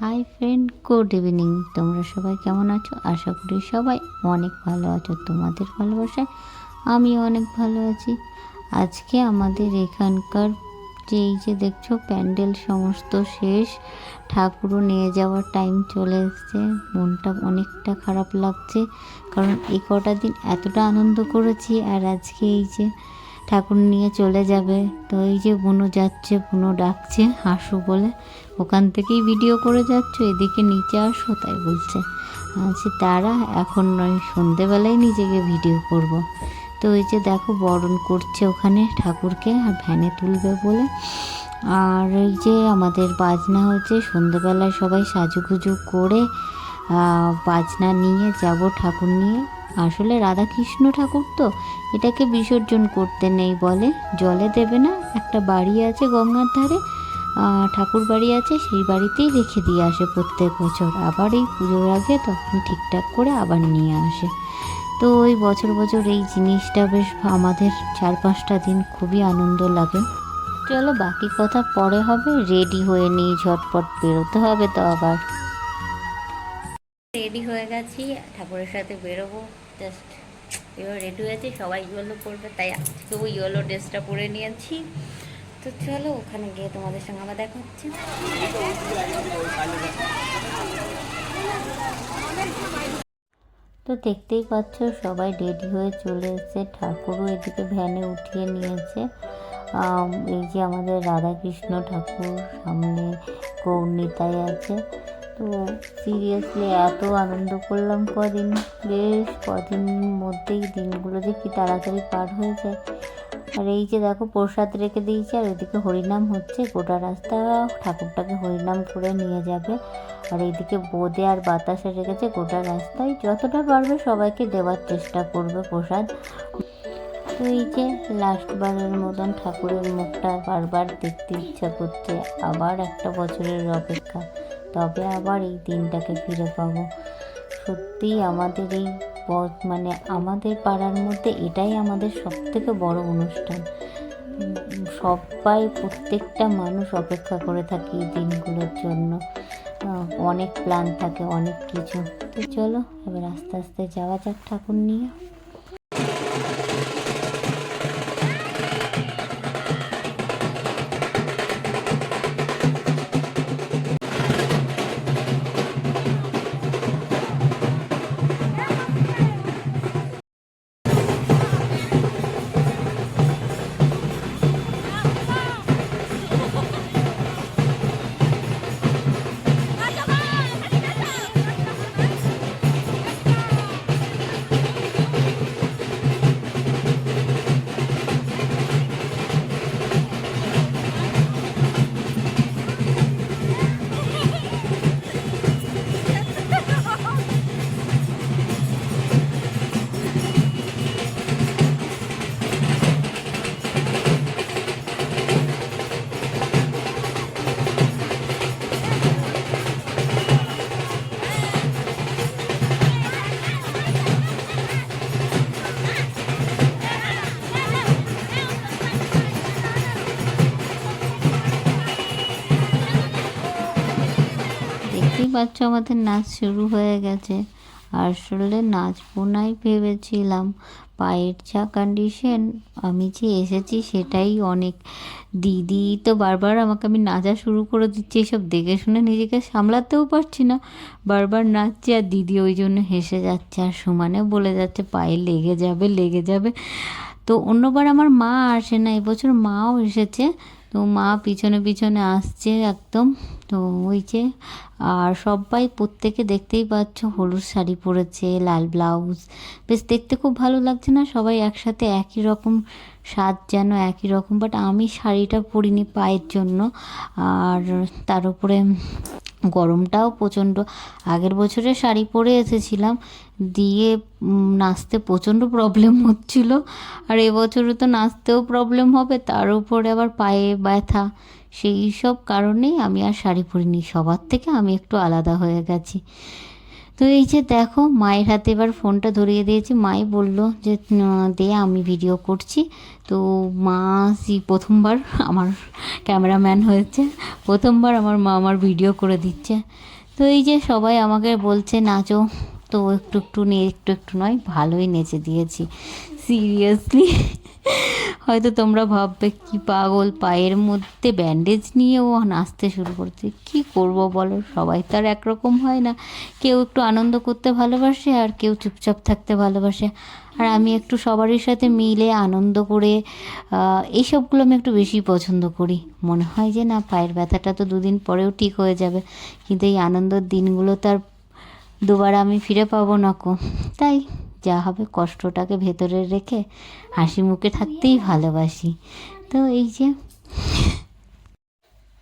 Hi friend good evening তোমরা সবাই কেমন আছো? আশা করি সবাই অনেক ভালো আছো। তোমাদের ভালোবাসায় আমি অনেক ভালো আছি। আজকে আমাদের এখানকার যে এই যে দেখছ প্যান্ডেল সমস্ত শেষ। ঠাকুরও নিয়ে যাওয়ার টাইম চলে এসছে। মনটা অনেকটা খারাপ লাগছে। কারণ এই কটা দিন এতটা আনন্দ করেছি আর আজকে এই যে ঠাকুর নিয়ে চলে যাবে। তো এই যে বুনো যাচ্ছে, বুনো ডাকছে, হাসু বলে, ওখান থেকেই ভিডিও করে যাচ্ছ? এদিকে নিচে আসো, তাই বলছে। আচ্ছা তারা এখন নয় সন্ধেবেলায় নিজেকে ভিডিও করব। তো ওই যে দেখো, বরণ করছে ওখানে ঠাকুরকে, আর ভ্যানে তুলবে বলে। আর ওই যে আমাদের বাজনা হচ্ছে, সন্ধেবেলায় সবাই সাজুগুজু করে বাজনা নিয়ে যাব ঠাকুর নিয়ে। আসলে রাধাকৃষ্ণ ঠাকুর তো এটাকে বিসর্জন করতে নেই বলে। জলে দেবে না, একটা বাড়ি আছে গঙ্গার ধারে ঠাকুর বাড়ি আছে, সেই বাড়িতেই রেখে দিয়ে আসে প্রত্যেক বছর। আবার এই পুজোর আগে তখন ঠিকঠাক করে আবার নিয়ে আসে। তো ওই বছর বছর এই জিনিসটা বেশ আমাদের চার পাঁচটা দিন খুবই আনন্দ লাগে। চলো বাকি কথা পরে হবে, রেডি হয়ে নিই, ঝটপট বেরোতে হবে তো আবার। রেডি হয়ে গেছি, ঠাকুরের সাথে বেরোবো। জাস্ট এবার রেডি হয়েছি সবাই ইয়েলো পরবে, তাই আজকে আজকেও ইয়েলো ড্রেসটা পরে নিয়েছি। তো চলো, ওখানে গিয়ে তোমাদের সঙ্গে আবার দেখা হচ্ছে। তো দেখতেই পাচ্ছ, সবাই রেডি হয়ে চলে এসেছে। ঠাকুরও এদিকে ভ্যানে উঠিয়ে নিয়েছে। এই যে আমাদের রাধাকৃষ্ণ ঠাকুর, সামনে গৌরনীতাই আছে। তো সিরিয়াসলি এত আনন্দ করলাম কদিন। বেশ কদিন মধ্যেই দিনগুলো কি তাড়াতাড়ি পার হয়ে যায়। আর এই যে দেখো প্রসাদ রেখে দিয়েছে, আর ওইদিকে হরিনাম হচ্ছে। গোটা রাস্তা ঠাকুরটাকে হরিনাম করে নিয়ে যাবে। আর এইদিকে বোঁদে আর বাতাসে রেখেছে গোটা রাস্তায়। যতটা পারবে সবাইকে দেওয়ার চেষ্টা করবে প্রসাদ। তো এই যে লাস্ট বারের মতন ঠাকুরের মুখটা বারবার দেখতে ইচ্ছা করছে। আবার একটা বছরের অপেক্ষা। তবে আবার এই দিনটাকে ফিরে পাবো। সত্যিই আমাদের এই মানে আমাদের পাড়ার মধ্যে এটাই আমাদের সব থেকে বড় অনুষ্ঠান। সবাই, প্রত্যেকটা মানুষ অপেক্ষা করে থাকে এই দিনগুলোর জন্য। অনেক প্ল্যান থাকে, অনেক কিছু। তো চলো, এবার আস্তে আস্তে যাওয়া যাক ঠাকুর নিয়ে। পাচ্ছ আমাদের নাচ শুরু হয়ে গেছে। আসলে নাচবো নাই ভেবেছিলাম। পায়ের যা কন্ডিশন আমি যে এসেছি সেটাই অনেক। দিদি তো বারবার আমাকে, আমি নাচা শুরু করে দিচ্ছি, এসব দেখে শুনে নিজেকে সামলাতেও পারছি না। বারবার নাচছি আর দিদি ওই জন্য হেসে যাচ্ছে আর সমানে বলে যাচ্ছে, পায়ে লেগে যাবে লেগে যাবে। তো অন্যবার আমার মা আসে না, এবছর মাও এসেছে। তো মা পিছনে পিছনে আসছে একদম। তো ওই যে, আর সবাই প্রত্যেকে দেখতেই পাচ্ছ হলুদ শাড়ি পরেছে, লাল ব্লাউজ। বেশ দেখতে খুব ভালো লাগছে না? সবাই একসাথে একই রকম সাজ যেন একই রকম বাট আমি শাড়িটা পরিনি পায়ের জন্য। আর তার উপরে গরমটাও প্রচণ্ড। আগের বছরে শাড়ি পরে এসেছিলাম, দিয়ে নাচতে প্রচণ্ড প্রবলেম হচ্ছিল। আর এবছরে তো নাচতেও প্রবলেম হবে, তার উপরে আবার পায়ে ব্যথা। সেই সব কারণেই আমি আর শাড়ি পরিনি। সবার থেকে আমি একটু আলাদা হয়ে গেছি। তো এই যে দেখো, মায়ের হাতে এবার ফোনটা ধরিয়ে দিয়েছি। মাই বলল যে দে, আমি ভিডিও করছি। তো মা প্রথমবার আমার ক্যামেরাম্যান হয়েছে। প্রথমবার আমার মা আমার ভিডিও করে দিচ্ছে। তো এই যে সবাই আমাকে বলছে, নাচো। তো একটু একটু নিয়ে একটু একটু নয়, ভালোই নেচে দিয়েছি। সিরিয়াসলি হয়তো তোমরা ভাববে, কি পাগল পায়ের মধ্যে ব্যান্ডেজ নিয়ে ও নাচতে শুরু করছে। কি করব বলো? সবাই তো আর একরকম হয় না। কেউ একটু আনন্দ করতে ভালোবাসে আর কেউ চুপচাপ থাকতে ভালোবাসে। আর আমি একটু সবারই সাথে মিলে আনন্দ করে এইসবগুলো আমি একটু বেশি পছন্দ করি। মনে হয় যে না, পায়ের ব্যথাটা তো দুদিন পরেও ঠিক হয়ে যাবে। কিন্তু এই আনন্দের দিনগুলো তার দুবার আমি ফিরে পাবো না কো। তাই যা হবে কষ্টটাকে ভেতরে রেখে হাসি মুখে থাকতেই ভালোবাসি। তো এই যে,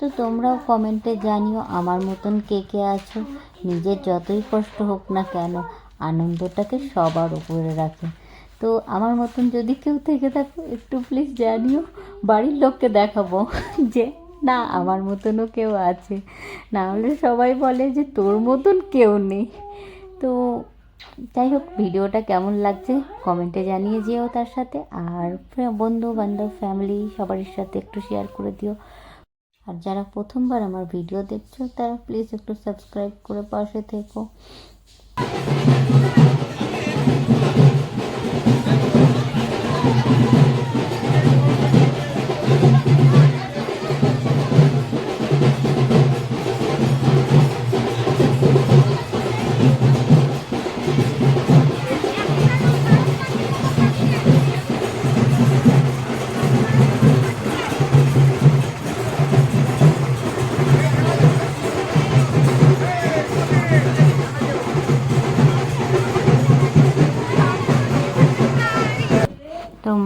তো তোমরাও কমেন্টে জানিও আমার মতন কে কে আছো। নিজের যতই কষ্ট হোক না কেন, আনন্দটাকে সবার উপরে রাখে। তো আমার মতন যদি কেউ থেকে থাকো, একটু প্লিজ জানিও, বাড়ির লোককে দেখাবো যে, না, আমার মতনও কেউ আছে। না হলে সবাই বলে যে, তোর মতন কেউ নেই। তো যাই হোক, ভিডিওটা কেমন লাগছে কমেন্টে জানিয়ে যেও তার সাথে। আর বন্ধু, বান্ধব ফ্যামিলি সবার সাথে একটু শেয়ার করে দিও। আর যারা প্রথমবার আমার ভিডিও দেখছ, তারা প্লিজ একটু সাবস্ক্রাইব করে পাশে থেকো।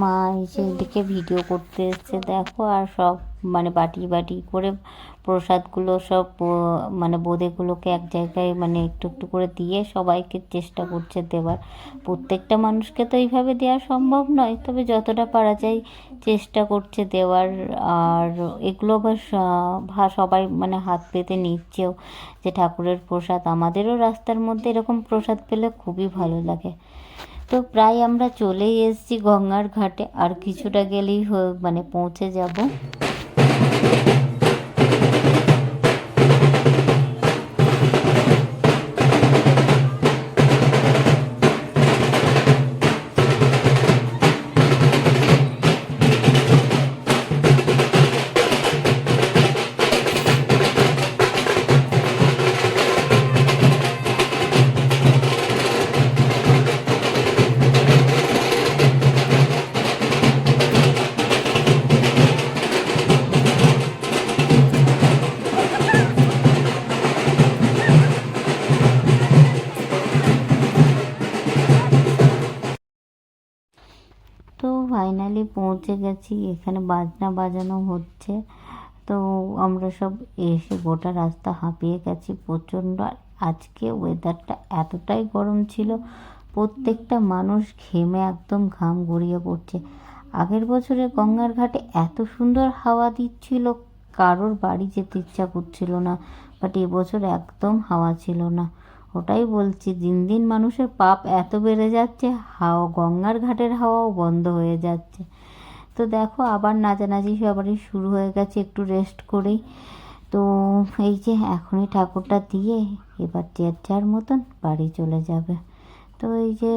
মা এসে এদিকে ভিডিও করতে এসছে। দেখো, আর সব মানে বাটি বাটি করে প্রসাদগুলো সব মানে বোঁদেগুলোকে এক জায়গায় মানে একটু একটু করে দিয়ে সবাইকে চেষ্টা করছে দেওয়ার। প্রত্যেকটা মানুষকে তো এইভাবে দেওয়া সম্ভব নয়, তবে যতটা পারা যায় চেষ্টা করছে দেওয়ার। আর এগুলো আবার সবাই মানে হাত পেতে নিচ্ছেও যে ঠাকুরের প্রসাদ। আমাদেরও রাস্তার মধ্যে এরকম প্রসাদ পেলে খুবই ভালো লাগে। তো প্রায় আমরা চলেই এসেছি গঙ্গার ঘাটে। আর কিছুটা গেলেই মানে পৌঁছে যাব। পৌঁছে গেছি, এখানে বাজনা বাজানো হচ্ছে। তো আমরা সব এসে গোটা রাস্তা হাঁপিয়ে গেছি। প্রচণ্ড আজকে ওয়েদারটা এতটাই গরম ছিল, প্রত্যেকটা মানুষ ঘেমে একদম ঘাম গড়িয়ে পড়ছে। আগের বছরে গঙ্গার ঘাটে এত সুন্দর হাওয়া দিচ্ছিল, কারোর বাড়ি যেতে ইচ্ছা করছিল না বাট এবছর একদম হাওয়া ছিল না। ওটাই বলছি, দিন দিন মানুষের পাপ এত বেড়ে যাচ্ছে হাওয়া গঙ্গার ঘাটের হাওয়াও বন্ধ হয়ে যাচ্ছে। তো দেখো আবার নাচানাচি সবারই শুরু হয়ে গেছে, একটু রেস্ট করেই। তো এই যে এখনই ঠাকুরটা দিয়ে এবার যে যার মতন বাড়ি চলে যাবে। তো এই যে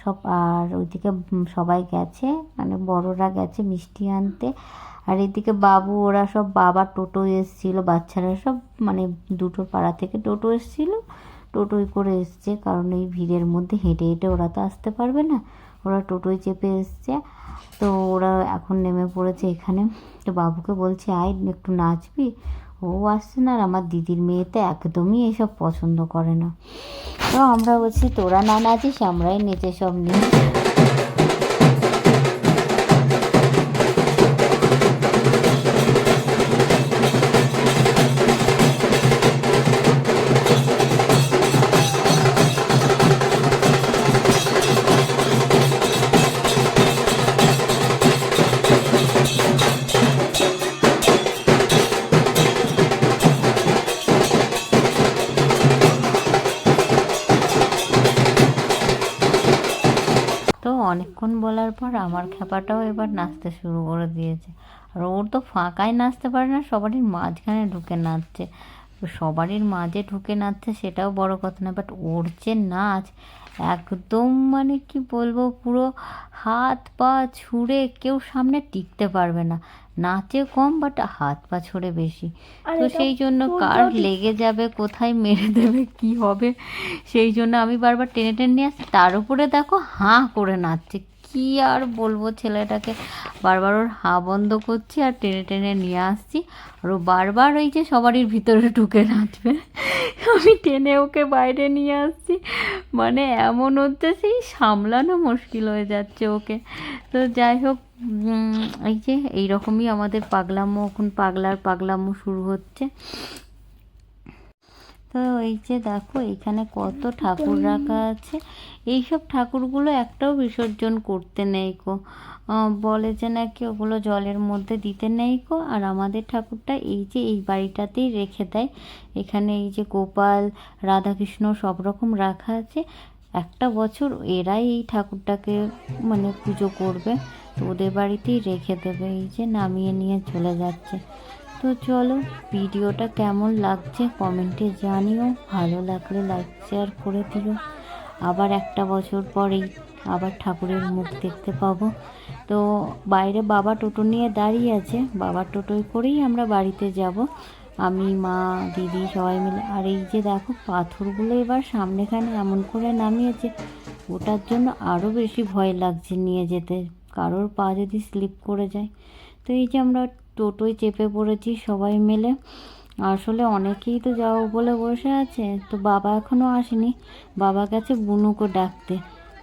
সব আর ওইদিকে সবাই গেছে মানে বড়রা গেছে মিষ্টি আনতে। আর এদিকে বাবু, ওরা সব বাবা টোটো এসছিল, বাচ্চারা সব মানে দুটো পাড়া থেকে টোটো এসছিল টোটোয় করে এসছে। কারণ এই ভিড়ের মধ্যে হেঁটে হেঁটে ওরা তো আসতে পারবে না। ওরা টোটোয় চেপে এসছে। তো ওরা এখন নেমে পড়েছে এখানে। তো বাবুকে বলছে, আয়, একটু নাচবি? ও আসছে না, আর আমার দিদির মেয়ে তো একদমই এসব পছন্দ করে না। তো আমরা বলছি, তোরা না নাচিস, আমরাই নেচে সব নিই। অনেকক্ষণ বলার পর আমার খেপাটাও এবার নাচতে শুরু করে দিয়েছে। আর ওর তো ফাঁকায় নাচতে পারে না, সবারই মাঝখানে ঢুকে নাচছে। সবারই মাঝে ঢুকে নাচছে সেটাও বড় কথা না বাট ওর যে নাচ একদম মানে কি বলব পুরো হাত পা ছুঁড়ে কেউ সামনে টিকতে পারবে না। নাচে কম বাট হাত পা ছুঁড়ে বেশি। তো সেই জন্য কার লেগে যাবে কোথায় মেরে দেবে কি হবে? সেই জন্য আমি বারবার টেনে টেনে নিয়ে আসছি। তার উপরে দেখো হাঁ করে নাচছে। কি আর বলব ছেলেটাকে? বারবার ওর হা বন্ধ করছি আর টেনে টেনে নিয়ে আসছি। আর ও বারবার ওই যে সবারই ভিতরে ঢুকে নাচবে। আমি টেনে ওকে বাইরে নিয়ে আসছি। মানে এমন হচ্ছে সেই সামলানো মুশকিল হয়ে যাচ্ছে ওকে। তো যাই হোক এই যে এইরকমই আমাদের পাগলামো, এখন পাগলার পাগলামো শুরু হচ্ছে। তো এই যে দেখো, এখানে কত ঠাকুর রাখা আছে। এইসব ঠাকুরগুলো একটাও বিসর্জন করতে নেই কো বলে যে নাকি ওগুলো জলের মধ্যে দিতে নেই কো আর আমাদের ঠাকুরটা এই যে এই বাড়িটাতেই রেখে দেয়। এখানে এই যে গোপাল, রাধাকৃষ্ণ সব রকম রাখা আছে। একটা বছর এরাই এই ঠাকুরটাকে মানে পুজো করবে। তো ওদের বাড়িতেই রেখে দেবে। এই যে নামিয়ে নিয়ে চলে যাচ্ছে। তো চলো ভিডিওটা কেমন লাগছে কমেন্টে জানিও। ভালো লাগলে লাইক শেয়ার করে দিও। আবার একটা বছর পরেই আবার ঠাকুরের মুখ দেখতে পাবো। তো বাইরে বাবা টোটো নিয়ে দাঁড়িয়ে আছে। বাবার টোটোয় করেই আমরা বাড়িতে যাব। আমি, মা, দিদি সবাই মিলে। আর এই যে দেখো পাথরগুলো এবার সামনেখানে এমন করে নামিয়েছে। ওটার জন্য আরও বেশি ভয় লাগছে নিয়ে যেতে। কারোর পা যদি স্লিপ করে যায়। তো এই যে আমরা টোটোয় চেপে পড়েছি সবাই মিলে। আসলে অনেকেই তো যাও বলে বসে আছে। তো বাবা এখনও আসেনি। বাবা গেছে বুনুকে ডাকতে।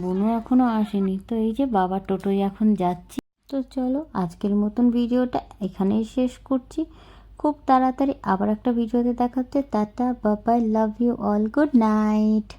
বুনু এখনও আসেনি। তো এই যে বাবা টোটোয় এখন যাচ্ছি। তো চলো আজকের মতন ভিডিওটা এখানেই শেষ করছি। খুব তাড়াতাড়ি আবার একটা ভিডিওতে দেখা হচ্ছে। Tata Babai love you all good night